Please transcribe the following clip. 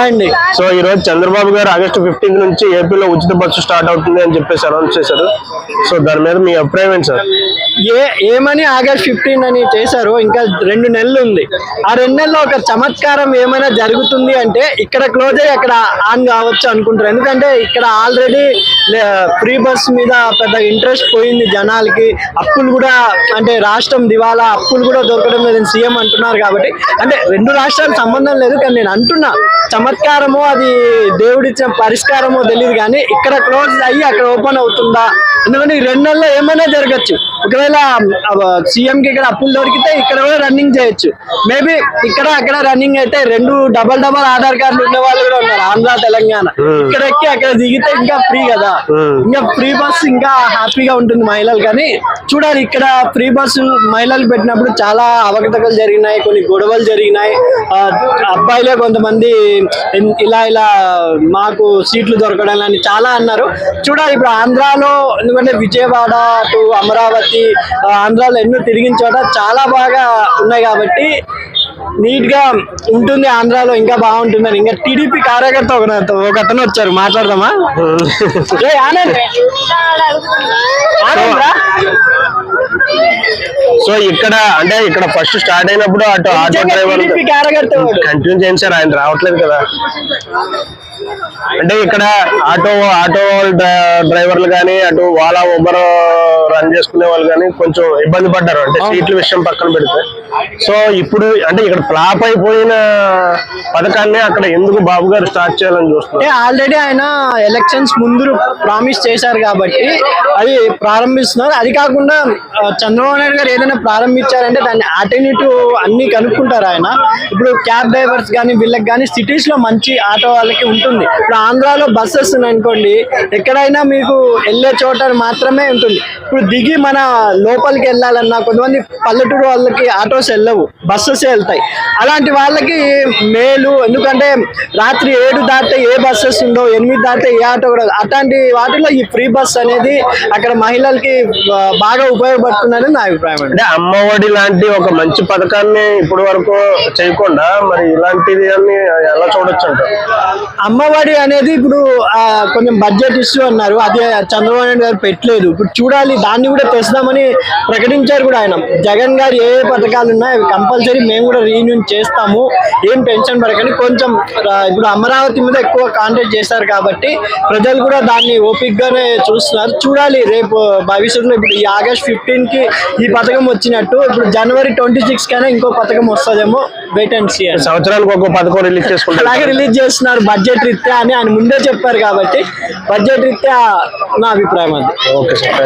Hi అండి. So ఈ రోజు చంద్రబాబు గారు ఆగస్టు ఫిఫ్టీన్త్ నుంచి ఏపీలో ఉచిత బస్సు స్టార్ట్ అవుతుంది అని చెప్పేసి అనౌన్స్ చేశారు. సో దాని మీద మీ అభిప్రాయం ఏంటి సార్? ఏ ఏమని ఆగస్ట్ ఫిఫ్టీన్ అని చేశారు? ఇంకా రెండు నెలలు ఉంది. ఆ రెండు నెలల్లో ఒక చమత్కారం ఏమైనా జరుగుతుంది అంటే ఇక్కడ క్లోజ్ అయ్యి అక్కడ ఆన్ కావచ్చు అనుకుంటారు. ఎందుకంటే ఇక్కడ ఆల్రెడీ ఫ్రీ బస్ మీద పెద్ద ఇంట్రెస్ట్ పోయింది జనాలకి. అప్పులు కూడా అంటే రాష్ట్రం దివాలా అప్పులు కూడా దొరకడం లేదని సీఎం అంటున్నారు కాబట్టి అంటే రెండు రాష్ట్రాలకు సంబంధం లేదు కానీ నేను అంటున్నా చమత్కారమో అది దేవుడిచ్చిన పరిష్కారమో తెలియదు కానీ ఇక్కడ క్లోజ్ అయ్యి అక్కడ ఓపెన్ అవుతుందా? ఎందుకంటే ఈ రెండు నెలల్లో ఏమైనా జరగచ్చు. ఒకవేళ సీఎం కి ఇక్కడ అప్పులు దొరికితే ఇక్కడ కూడా రన్నింగ్ చేయొచ్చు. మేబీ ఇక్కడ అక్కడ రన్నింగ్ అయితే రెండు డబల్ డబల్ ఆధార్ కార్డులు ఉన్న వాళ్ళు కూడా ఉన్నారు ఆంధ్ర తెలంగాణ. ఇక్కడ ఎక్కి అక్కడ దిగితే ఇంకా ఫ్రీ కదా. ఇంకా ఫ్రీ బస్ ఇంకా హ్యాపీగా ఉంటుంది మహిళలు కానీ చూడాలి ఇక్కడ ఫ్రీ బస్సు మహిళలు పెట్టినప్పుడు చాలా అవకతవకలు జరిగినాయి కొన్ని గొడవలు జరిగినాయి. అబ్బాయిలే కొంతమంది ఇలా ఇలా మాకు సీట్లు దొరకడం అని చాలా అన్నారు. చూడాలి ఇప్పుడు ఆంధ్రాలో ఎందుకంటే విజయవాడ అటు అమరావతి ఆంధ్రాలో ఎన్నో తిరిగిన చోట చాలా బాగా ఉన్నాయి కాబట్టి నీట్గా ఉంటుంది ఆంధ్రాలో ఇంకా బాగుంటుందని. ఇంకా టీడీపీ కార్యకర్త ఒక ఒక అతను వచ్చారు. మాట్లాడదామా? ఏయ్, ఆనంద్! ఆనంద్ రా. సో ఇక్కడ అంటే ఇక్కడ ఫస్ట్ స్టార్ట్ అయినప్పుడు అటు ఆటో డ్రైవర్. కంటిన్యూ చేయండి సార్ ఆయన రావట్లేదు కదా. అంటే ఇక్కడ ఆటో ఆటో డ్ర- డ్రైవర్లు కానీ అటు వాలా ఉబర్ రన్ చేసుకునే వాళ్ళు కానీ కొంచెం ఇబ్బంది పడ్డారు. అంటే సీట్ల విషయం పక్కన పెడితే. సో ఇప్పుడు అంటే ఇక్కడ ఫ్లాప్ అయిపోయిన పథకాన్ని అక్కడ ఎందుకు బాబు గారు స్టార్ట్ చేయాలని చూస్తున్నారు? ఆల్రెడీ ఆయన ఎలక్షన్స్ ముందు ప్రామిస్ చేశారు కాబట్టి అది ప్రారంభిస్తున్నారు. అది కాకుండా చంద్రబాబు నాయుడు గారు ఏదైనా ప్రారంభించారంటే దాన్ని ఆల్టర్నేటివ్ అన్ని కనుక్కుంటారు ఆయన. ఇప్పుడు క్యాబ్ డ్రైవర్స్ కానీ వీళ్ళకి కానీ సిటీస్లో మంచి ఆటో వాళ్ళకి ఉంటుంది. ఇప్పుడు ఆంధ్రాలో బస్సెస్ అనుకోండి ఎక్కడైనా మీకు వెళ్ళే చోట మాత్రమే ఉంటుంది. ఇప్పుడు దిగి మన లోపలికి వెళ్ళాలన్నా కొంతమంది పల్లెటూరు వాళ్ళకి ఆటోస్ వెళ్ళవు బస్సెస్ వెళ్తాయి. అలాంటి వాళ్ళకి మేలు ఎందుకంటే రాత్రి ఏడు దాటితే ఏ బస్సెస్ ఉండవు ఎనిమిది దాటితే ఏ ఆటో కూడా అట్లాంటి వాటిలో ఈ ఫ్రీ బస్ అనేది అక్కడ మహిళలకి బాగా ఉపయోగపడుతుందని నా అభిప్రాయం అంటే అమ్మఒడి లాంటి ఒక మంచి పథకాన్ని ఇప్పటి వరకు చేయకుండా మరి ఇలాంటిది అని ఎలా చూడొచ్చు అంటారు అమ్మఒడి అనేది ఇప్పుడు కొంచెం బడ్జెట్ ఇష్యూ అన్నారు. అది చంద్రబాబు నాయుడు గారు పెట్టలేదు. ఇప్పుడు చూడాలి దాన్ని కూడా తెస్తామని ప్రకటించారు కూడా ఆయన. జగన్ గారు ఏ పథకాలు ఉన్నాయి అవి కంపల్సరీ మేము కూడా రీన్యూన్ చేస్తాము. ఏం టెన్షన్ పడకండి. కొంచెం ఇప్పుడు అమరావతి మీద ఎక్కువ కాంటాక్ట్ చేశారు కాబట్టి ప్రజలు కూడా దాన్ని ఓపిక్గానే చూస్తున్నారు. చూడాలి రేపు భవిష్యత్తులో ఇప్పుడు ఈ ఆగస్ట్ ఫిఫ్టీన్కి ఈ పథకం వచ్చినట్టు ఇప్పుడు జనవరి ట్వంటీ సిక్స్ కైనా ఇంకో పథకం వస్తుందేమో వెయిట్ అండ్ సీ సంవత్సరానికి ఒక పథకం రిలీజ్ అలాగే చేసుకుంటారు రిలీజ్ చేస్తున్నారు బడ్జెట్ రీత్యా అని ఆయన ముందే చెప్పారు కాబట్టి బడ్జెట్ రీత్యా నా అభిప్రాయం అది. Okay sir